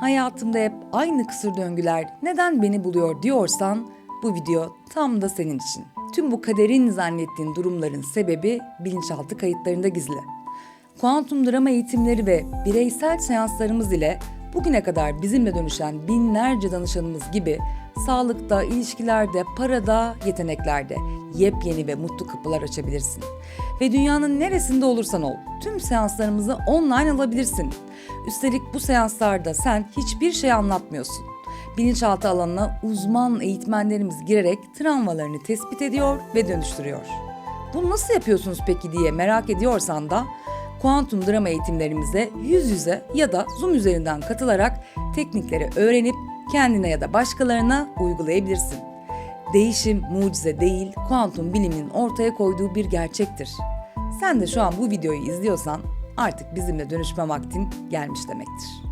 Hayatımda hep aynı kısır döngüler neden beni buluyor diyorsan bu video tam da senin için. Tüm bu kaderin zannettiğin durumların sebebi bilinçaltı kayıtlarında gizli. Kuantum drama eğitimleri ve bireysel seanslarımız ile bugüne kadar bizimle dönüşen binlerce danışanımız gibi sağlıkta, ilişkilerde, parada, yeteneklerde yepyeni ve mutlu kapılar açabilirsin. Ve dünyanın neresinde olursan ol, tüm seanslarımızı online alabilirsin. Üstelik bu seanslarda sen hiçbir şey anlatmıyorsun. Bilinçaltı alanına uzman eğitmenlerimiz girerek travmalarını tespit ediyor ve dönüştürüyor. Bunu nasıl yapıyorsunuz peki diye merak ediyorsan da kuantum drama eğitimlerimize yüz yüze ya da Zoom üzerinden katılarak teknikleri öğrenip kendine ya da başkalarına uygulayabilirsin. Değişim mucize değil, kuantum biliminin ortaya koyduğu bir gerçektir. Sen de şu an bu videoyu izliyorsan artık bizimle dönüşme vaktin gelmiş demektir.